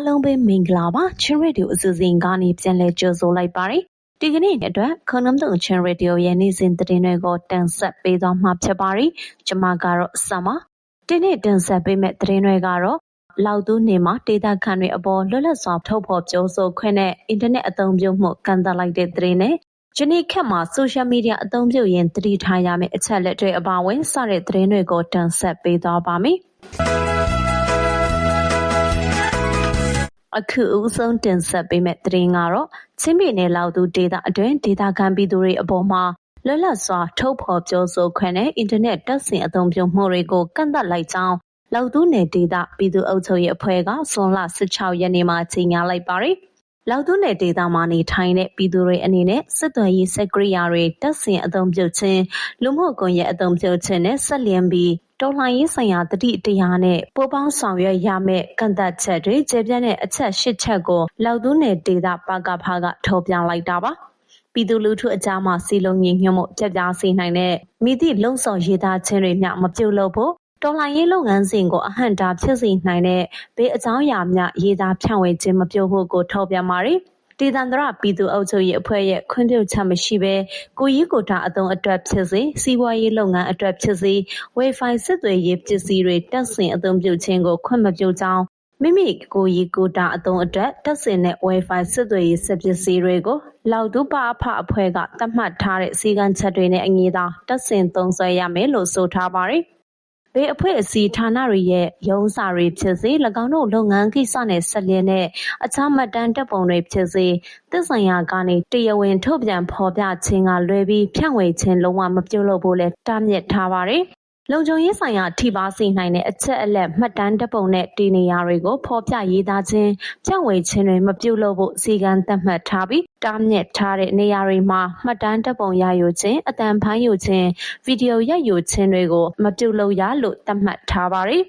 အားလုံးပဲမင်္ဂလာပါချင်းရေဒီယိုအစီအစဉ်ကနေပြန်လည်ကြိုဆိုလိုက်ပါတယ်ဒီကနေ့အတွက်ခနမ်တုံချင်းရေဒီယိုရဲ့နေ့စဉ်သတင်းတွေကိုတင်ဆက်ပေးသွားမှာဖြစ်ပါတယ်ကျွန်မကတော့ဆမ်ပါဒီနေ့တင်ဆက်ပေးမယ့်သတင်းတွေကတော့လောက်သူနေမှာဒေတာခန်တွေအပေါ်လွတ်လပ်စွာထုတ်ဖော်ပြောဆိုခွင့်နဲ့အင်တာနက်အသုံးပြုမှုကန့်သတ်လိုက်တဲ့သတင်းနဲ့ယနေ့ခက်မှာဆိုရှယ်မီဒီယာအသုံးပြုရင်တတိထားရမယ့်အချက်လက်တွေအပါအဝင်စတဲ့သတင်းတွေကိုတင်ဆက်ပေးသွားပါမယ် အခုဦးဆုံးတင်ဆက်ပေးမယ့်သတင်းကတော့ချင်းပြည်နယ်လောက်သူဒေသအတွင်းဒေသခံပြည်သူတွေအပေါ်မှာလွတ်လပ်စွာထုတ်ဖော်ပြောဆိုခွင့်နဲ့အင်တာနက်တက်ဆင်အသုံးပြုမှုတွေကိုကန့်သတ်လိုက်ကြောင်းလောက်သူနယ်ဒေသပြည်သူ့အုပ်ချုပ်ရေးအဖွဲ့ကဇွန်လ16ရက်နေ့မှာကြေညာလိုက်ပါတယ်။လောက်သူနယ်ဒေသမှာနေထိုင်တဲ့ပြည်သူတွေအနေနဲ့စစ်သွေးရေးစက်ကိရိယာတွေတက်ဆင်အသုံးပြုခြင်းလူမှုကွန်ရက်အသုံးပြုခြင်းနဲ့ဆက်လျင်ပြီး တော်လှန်ရေးဆိုင်ရာတတိတရားနဲ့ပူးပေါင်းဆောင်ရွက်ရမယ့်ကန့်သတ်ချက်တွေကျေပြန့်တဲ့အချက်၈ချက်ကိုလောက်သူနယ်ဒေသပကဖကထုတ်ပြန်လိုက်တာပါပြည်သူလူထုအကြားမှာစီလုံးညီညွတ်မှုပြပြစေနိုင်တဲ့မိသည့်လုံဆောင်ရေးသားခြင်းတွေမျှမပြုတ်လို့ဖို့တော်လှန်ရေးလုပ်ငန်းစဉ်ကိုအဟန့်တာဖြစ်စေနိုင်တဲ့ဘေးအကြောင်းအရာများရေးသားဖြန့်ဝေခြင်းမပြုတ်ဖို့ကိုထုတ်ပြန်ပါတယ်။ ဒေသန္တရပြည်သူ့အုပ်ချုပ်ရေးအဖွဲ့ရဲ့ခွင့်ပြုချက်မရှိဘဲကိုယ်ရေးကိုယ်တာအသုံးအတွက်ဖြစ်စေစီးပွားရေးလုပ်ငန်းအတွက်ဖြစ်စေ Wi-Fi ဆက်သွယ်ရေးပစ္စည်းတွေတပ်ဆင်အသုံးပြုခြင်းကိုခွင့်မပြုကြောင်းမိမိကိုယ်ရေးကိုယ်တာအသုံးအတွက်တပ်ဆင်တဲ့ Wi-Fi ဆက်သွယ်ရေးစက်ပစ္စည်းတွေကိုလောက်တူပအဖအဖွဲ့ကသတ်မှတ်ထားတဲ့စီကံချက်တွေနဲ့အညီသာတပ်ဆင်သုံးစွဲရမယ်လို့ဆိုထားပါတယ်။ ဘယ်အဖွဲ့အစည်းဌာနတွေရဲ့ရုံးစာတွေဖြစ်စေ၎င်းတို့လုပ်ငန်းကိစ္စနဲ့ဆက်လျက်တဲ့အခြားမှတ်တမ်းတပ်ပုံတွေဖြစ်စေသက်ဆိုင်ရာကနေတရားဝင်ထုတ်ပြန်ဖော်ပြခြင်းကလွဲပြီးဖြန့်ဝေခြင်းလုံးဝမပြုလုပ်ဖို့လဲတားမြစ်ထားပါတယ် လုံခြုံရေးဆိုင်ရာထိပါစေနိုင်တဲ့အချက်အလက်မှတ်တမ်းတပ်ပုံနဲ့တည်နေရာတွေကိုဖော်ပြရေးသားခြင်းဖြန့်ဝေခြင်းတွေမပြုလုပ်ဖို့စီကံသတ်မှတ်ထားပြီးတားမြစ်ထားတဲ့နေရာတွေမှာမှတ်တမ်းတပ်ပုံရယူခြင်းအတန်ဖမ်းယူခြင်းဗီဒီယိုရိုက်ယူခြင်းတွေကိုမပြုလုပ်ရလို့သတ်မှတ်ထားပါတယ်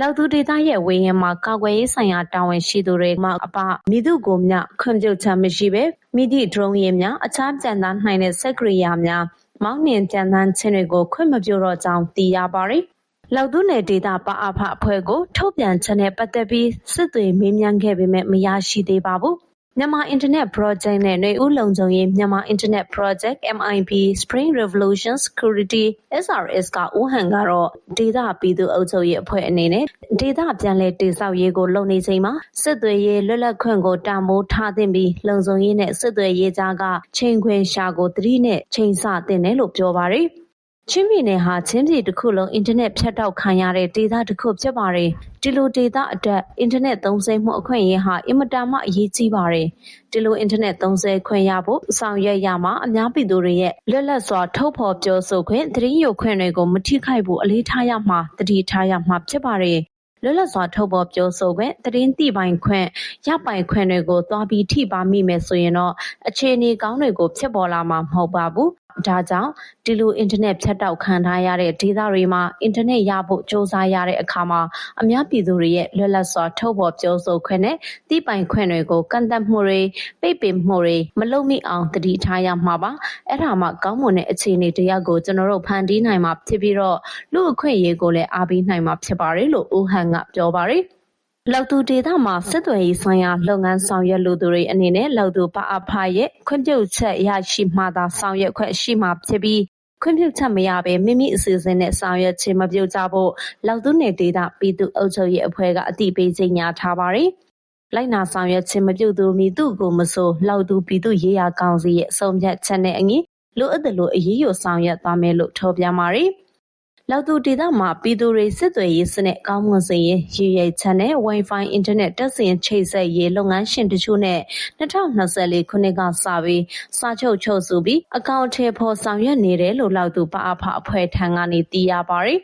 လောက်သူဒေသရဲ့ဝေရင်မှာကာကွယ်ရေးဆိုင်ရာတာဝန်ရှိသူတွေမှအပမိသူကိုမျှခွင့်ပြုချက်မရှိပဲမိသည့်ဒရုန်းယာဉ်များအခြားကြံသားနိုင်တဲ့စက်ကိရိယာများ မောင်းနှင်ကြံသန်းခြင်းတွေကိုခွင့်မပြုတော့ကြောင်းသိရပါတယ်။လောက်သူနယ်ဒေသပအဖအဖွဲ့ကိုထုတ်ပြန်ချက်နဲ့ပတ်သက်ပြီးစစ်တွေမေးမြန်းခဲ့ပေမဲ့မရရှိသေးပါဘူး မြန်မာအင်တာနက်ပရောဂျက်နဲ့ နွေဦးလုံခြုံရေးမြန်မာအင်တာနက်ပရောဂျက် MIP Spring Revolution Security SRS ကဦးဟန်ကတော့ဒေသပြည်သူ့အုပ်ချုပ်ရေးအဖွဲ့အနေနဲ့ဒေသပြန်လည်တည်ဆောက်ရေးကိုလုပ်နေချိန်မှာစစ်သွေးရေးလွတ်လပ်ခွင့်ကိုတာမိုးထားသင့်ပြီးလုံခြုံရေးနဲ့စစ်သွေးရေးကြားကချိန်ခွင်ရှာကိုတတိနဲ့ချိန်ဆသင့်တယ်လို့ပြောပါတယ်။ ချင်းပြည်နယ်ဟာချင်းပြည်တစ်ခုလုံးအင်တာနက်ဖြတ်တောက်ခံရတဲ့ဒေသတစ်ခုဖြစ်ပါတယ်။ဒီလိုဒေသအတွက်အင်တာနက်သုံးစွဲမှုအခွင့်အရေးဟာအင်မတန်မှအရေးကြီးပါတယ်။ဒီလိုအင်တာနက်သုံးစွဲခွင့်ရဖို့ဆောင်ရွက်ရမှာအများပြည်သူတွေရဲ့လွတ်လပ်စွာထုတ်ဖော်ပြောဆိုခွင့်သတင်းယူခွင့်တွေကိုမထိခိုက်ဘူးအလေးထားရမှာတတိထားရမှာဖြစ်ပါတယ်။လွတ်လပ်စွာထုတ်ဖော်ပြောဆိုခွင့်သတင်းသိပိုင်ခွင့်ရပိုင်ခွင့်တွေကိုသွားပြီးထိပါမိမယ်ဆိုရင်တော့အခြေအနေကောင်းတွေကိုဖြစ်ပေါ်လာမှာမဟုတ်ပါဘူး ဒါကြောင့် ဒီလို အင်တာနက် ဖြတ်တောက်ခံထားရတဲ့ ဒေသတွေမှာ အင်တာနက်ရဖို့စ조사ရတဲ့အခါမှာ အများပြည်သူတွေရဲ့ လွတ်လပ်စွာ ထုတ်ဖော်ပြောဆိုခွင့်နဲ့ သိပိုင်ခွင့်တွေကို ကန့်သတ်မှုတွေ ပိတ်ပင်မှုတွေ မလုပ်မိအောင်တတိထားရမှာပါ အဲ့ဒါမှ ကောင်းမွန်တဲ့ အခြေအနေတရက်ကို ကျွန်တော်တို့ ဖန်တီးနိုင်မှာဖြစ်ပြီးတော့ လူအခွင့်အရေးကိုလည်း အားပေးနိုင်မှာ ဖြစ်ပါတယ် လို့ ဦးဟန်က ပြောပါတယ် လောက်သူဒေသမှာစစ်သွယ်ရေးဆိုင်ရာလုပ်ငန်းဆောင်ရွက်လိုသူတွေအနေနဲ့လောက်သူပအဖရဲ့ခွင့်ပြုချက်ရရှိမှသာဆောင်ရွက်ခွင့်ရှိမှာဖြစ်ပြီးခွင့်ပြုချက်မရဘဲမိမိအစီအစဉ်နဲ့ဆောင်ရွက်ခြင်းမပြုကြဖို့လောက်သူနယ်ဒေသပြည်သူ့အုပ်ချုပ်ရေးအဖွဲ့ကအသိပေးကြေညာထားပါတယ်။လိုက်နာဆောင်ရွက်ခြင်းမပြုသူမည်သူကိုမဆိုလောက်သူပြည်သူ့ရေးရာကောင်စီရဲ့အဆုံးဖြတ်ချက်နဲ့အညီလိုအပ်သလိုအရေးယူဆောင်ရွက်သွားမယ်လို့ထုတ်ပြန်ပါတယ်။ လောက်သူဒေသမှာပြည်သူတွေစစ်သွေးရေးစနစ်ကောင်းမွန်စေရေးရည်ရွယ်ချက်နဲ့ Wi-Fi အင်တာနက်တက်ဆင်ချိတ်ဆက်ရေးလုပ်ငန်းရှင်တချို့နဲ့2024ခုနှစ်ကစပြီးစာချုပ်ချုပ်ဆိုပြီးအကောင့်ထဲပေါ်ဆောင်ရွက်နေတယ်လို့လောက်သူပအဖအဖွဲ့ထံကနေသိရပါတယ်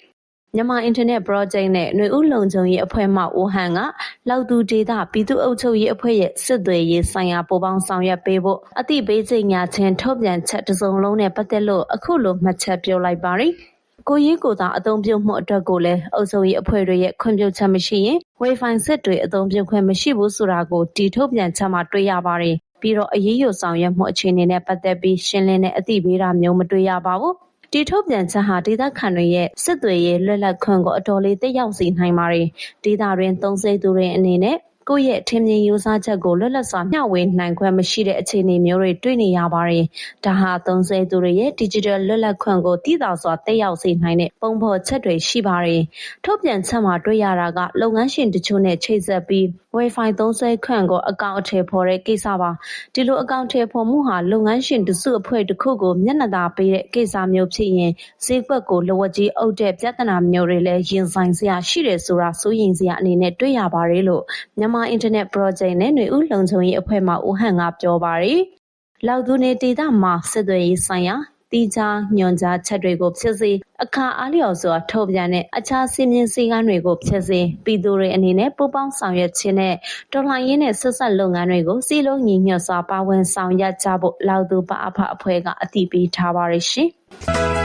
မြန်မာအင်တာနက်ပရောဂျက်နဲ့ຫນွေဦးလုံခြုံရေးအဖွဲ့မှဦးဟန်ကလောက်သူဒေသပြည်သူ့အုပ်ချုပ်ရေးအဖွဲ့ရဲ့စစ်သွေးရေးဆိုင်ရာပူးပေါင်းဆောင်ရွက်ပေးဖို့အသိပေးကြေညာခြင်းထုတ်ပြန်ချက်တစုံလုံးနဲ့ပတ်သက်လို့အခုလိုမှတ်ချက်ပြောလိုက်ပါတယ်။ ကိုယ်ရေးကိုယ်တာအသုံးပြုမှုအတွက်ကိုလည်းအုပ်ချုပ်ရေးအဖွဲ့တွေရဲ့ခွင့်ပြုချက်မရှိရင် Wi-Fi စက်တွေအသုံးပြုခွင့်မရှိဘူးဆိုတာကိုဒီထုတ်ပြန်ချက်မှာတွေ့ရပါတယ်။ပြီးတော့အရေးယူဆောင်ရွက်မှုအခြေအနေနဲ့ပတ်သက်ပြီးရှင်းလင်းတဲ့အသိပေးတာမျိုးမတွေ့ရပါဘူး။ဒီထုတ်ပြန်ချက်ဟာဒေသခံတွေရဲ့စစ်သွေးရေးလွတ်လပ်ခွင့်ကိုအတော်လေးသက်ရောက်စေနိုင်ပါတယ်။ဒေသတွင်သုံးစွဲသူတွေအနေနဲ့ ကိုယ့်ရဲ့ထင်မြင်ယူဆချက်ကိုလွတ်လပ်စွာမျှဝေနိုင်ခွင့်မရှိတဲ့အခြေအနေမျိုးတွေတွေ့နေရပါတယ်။ဒါဟာသုံးစွဲသူတွေရဲ့ digital လွတ်လပ်ခွင့်ကိုတည်တာစွာတက်ရောက်စေနိုင်တဲ့ပုံဖော်ချက်တွေရှိပါတယ်။ထုတ်ပြန်ချက်မှာတွေ့ရတာကလုပ်ငန်းရှင်တချို့နဲ့ချိတ်ဆက်ပြီး Wi-Fi သုံးစွဲခွင့်ကိုအကောင့်အထည်ဖော်တဲ့ကိစ္စပါ။ဒီလိုအကောင့်ထည်ဖော်မှုဟာလုပ်ငန်းရှင်တစုအဖွဲ့တစ်ခုကိုမျက်နှာသာပေးတဲ့ကိစ္စမျိုးဖြစ်ရင်ဈေးကွက်ကိုလက်ဝါးကြီးအုပ်တဲ့ပြဿနာမျိုးတွေလည်းရင်ဆိုင်စရာရှိတယ်ဆိုတာစိုးရိမ်စရာအနေနဲ့တွေ့ရပါတယ်လို့မြန်မာအင်တာနက် project နဲ့ຫນွေဦးလုံခြုံရေးအဖွဲ့မှဦးဟန်ကပြောပါတယ်။လောက်သူနေဒေတာမှာစစ်သွေးရေးဆိုင်ရာတီးခြားညွန်ကြားချက်တွေကိုဖြစ်စေအခါအားလျော်စွာထုတ်ပြန်တဲ့အခြားစည်းမျဉ်းစည်းကမ်းတွေကိုဖြစ်စေပြည်သူတွေအနေနဲ့ပူးပေါင်းဆောင်ရွက်ခြင်းနဲ့တော်လှန်ရေးနဲ့ဆက်ဆက်လုပ်ငန်းတွေကိုစီလုံးညီညွတ်စွာပါဝင်ဆောင်ရွက်ကြဖို့လောက်သူပအဖအဖွဲ့ကအတည်ပြုထားပါရရှင်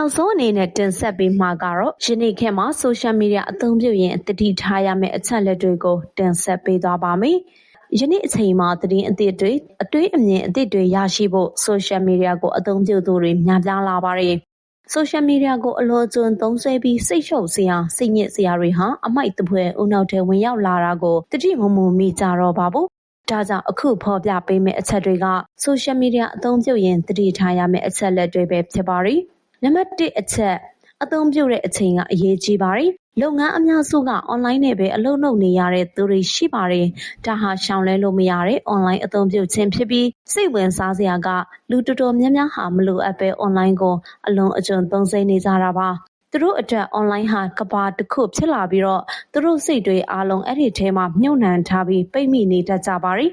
နောက်ဆုံးအနေနဲ့တင်ဆက်ပေးမှာကတော့ယနေ့ခေတ်မှာဆိုရှယ်မီဒီယာအသုံးပြုရင်တတိထားရမယ့်အချက်လက်တွေကိုတင်ဆက်ပေးသွားပါမယ်။ယနေ့အချိန်မှာသတင်းအသစ်တွေအတွေးအမြင်အသစ်တွေရရှိဖို့ဆိုရှယ်မီဒီယာကိုအသုံးပြုသူတွေများပြားလာပါတယ်။ဆိုရှယ်မီဒီယာကိုအလွန်ကျွံသုံးဆွဲပြီးစိတ်ရှုပ်စရာစိတ်ညစ်စရာတွေဟာအမိုက်တပွဲဦးနောက်ထဲဝင်ရောက်လာတာကိုတတိမမမိကြတော့ပါဘူး။ဒါကြောင့်အခုဖော်ပြပေးမယ့်အချက်တွေကဆိုရှယ်မီဒီယာအသုံးပြုရင်တတိထားရမယ့်အချက်လက်တွေပဲဖြစ်ပါတယ်။ နံပါတ်၁အချက်အသုံးပြုတဲ့အချိန်ကအရေးကြီးပါတယ်။လုပ်ငန်းအများစုက online နဲ့ပဲအလုပ်လုပ်နေရတဲ့သူတွေရှိပါတယ်။ဒါဟာရှောင်လွှဲလို့မရတဲ့ online အသုံးပြုခြင်းဖြစ်ပြီးစိတ်ဝင်စားစရာကလူတော်တော်များများဟာမလိုအပ်ဘဲ online ကိုအလွန်အကျွံသုံးစွဲနေကြတာပါ။သူတို့အတွက် online ဟာကမ္ဘာတခုဖြစ်လာပြီးတော့သူတို့စိတ်တွေအားလုံးအဲ့ဒီထဲမှာမြုပ်နှံထားပြီးပိတ်မိနေတတ်ကြပါတယ်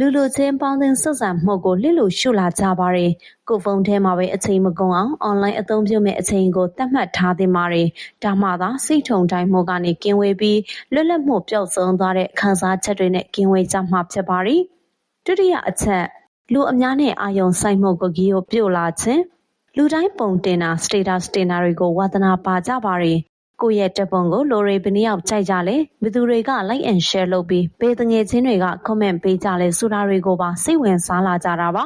လူလူချင်းပေါင်းသင်းဆက်ဆံမှုကိုလစ်လျူရှုလာကြပါတယ်။ကိုယ့်ဖုန်းထဲမှာပဲအချိန်မကုန်အောင်အွန်လိုင်းအသုံးပြုမယ့်အချိန်ကိုသတ်မှတ်ထားသင့်ပါတယ်။ဒါမှသာစိတ်ထုံတိုင်းမှုကနေကင်းဝေးပြီးလွတ်လပ်မှုပျောက်ဆုံးသွားတဲ့ခံစားချက်တွေနဲ့ကင်းဝေးကြမှာဖြစ်ပါတယ်။ဒုတိယအချက်လူအများနဲ့အာယုံစိုက်မှုကိုကြီးကိုပြုတ်လာခြင်းလူတိုင်းပုံတင်တာ status တင်တာတွေကိုဝါသနာပါကြပါတယ် ကိုယ့်ရဲ့တက်ပုံကိုလိုရီဘယ်နှယောက်ကြိုက်ကြလဲဘယ်သူတွေက like and share လုပ်ပြီးဘယ်တငယ်ချင်းတွေက comment ပေးကြလဲဆိုတာတွေကိုပါစိတ်ဝင်စားလာကြတာပါ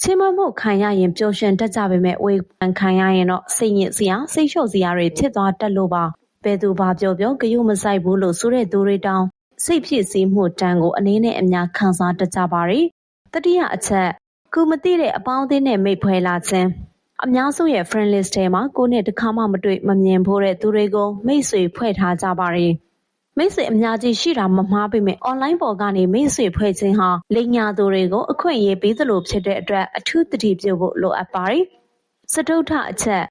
ချင်းမမှုခံရရင်ပျော်ရွှင်တတ်ကြပေမဲ့ဝေဖန်ခံရရင်တော့စိတ်ညစ်စရာစိတ်လျှော့စရာတွေဖြစ်သွားတတ်လို့ပါဘယ်သူဘာပြောပြောဂယုမဆိုင်ဘူးလို့ဆိုတဲ့သူတွေတောင်စိတ်ဖြစ်စည်းမှုတန်းကိုအနေနဲ့အများခံစားတတ်ကြပါ रे တတိယအချက်ကုမသိတဲ့အပေါင်းအသင်းနဲ့မိတ်ဖွဲလာခြင်း အများစုရဲ့ friend list ထဲမှာကိုနဲ့တခါမှမတွေ့မမြင်ဖို့တဲ့သူတွေကိုမိတ်ဆွေဖွဲ့ထားကြပါတယ်။မိတ်ဆွေအများကြီးရှိတာမမှားပေမဲ့ online ပေါ်ကနေမိတ်ဆွေဖွဲ့ခြင်းဟာလိမ်ညာသူတွေကိုအခွင့်အရေးပေးသလိုဖြစ်တဲ့အတွက်အထူးသတိပြုဖို့လိုအပ်ပါတယ်။စတုထအချက်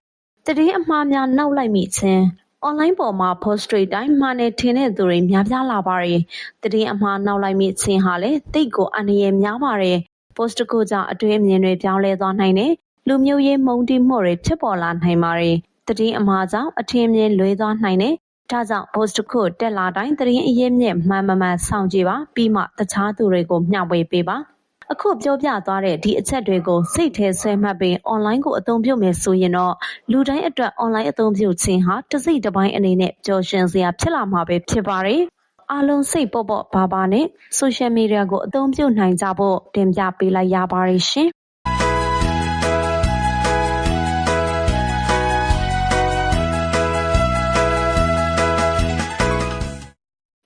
တည်င်းအမှားများနောက်လိုက်မိခြင်း online ပေါ်မှာ post တွေတိုင်းမှားနေထင်တဲ့သူတွေများပြားလာပါတယ်။တည်င်းအမှားနောက်လိုက်မိခြင်းဟာလည်းတိတ်ကိုအန္တရာယ်များပါတယ်။ post ကိုကြောင့်အတွင်းအမြင်တွေပြောင်းလဲသွားနိုင်တယ် လူမျိုးရေးမုန်းတီးမှုတွေဖြစ်ပေါ်လာနိုင်ပါတယ်။သတင်းအမှားကြောင့်အထင်မြင်လွဲသွားနိုင်တယ်။ဒါကြောင့် post တစ်ခုတက်လာတိုင်းသတင်းအရင်းမြစ်မှန်မမှန်စောင့်ကြည့်ပါပြီးမှတခြားသူတွေကိုမျှဝေပေးပါ။အခုပြောပြသွားတဲ့ဒီအချက်တွေကိုစိတ်ထဲဆွဲမှတ်ပြီး online ကိုအသုံးပြုမယ်ဆိုရင်တော့လူတိုင်းအတွက် online အသုံးပြုခြင်းဟာတစ်စိတ်တစ်ပိုင်းအနေနဲ့ပျော်ရွှင်စရာဖြစ်လာမှာပဲဖြစ်ပါတယ်။အားလုံးစိတ်ပေါ့ပေါ့ပါပါနဲ့ social media ကိုအသုံးပြုနိုင်ကြဖို့တင်ပြပေးလိုက်ရပါတယ်ရှင်။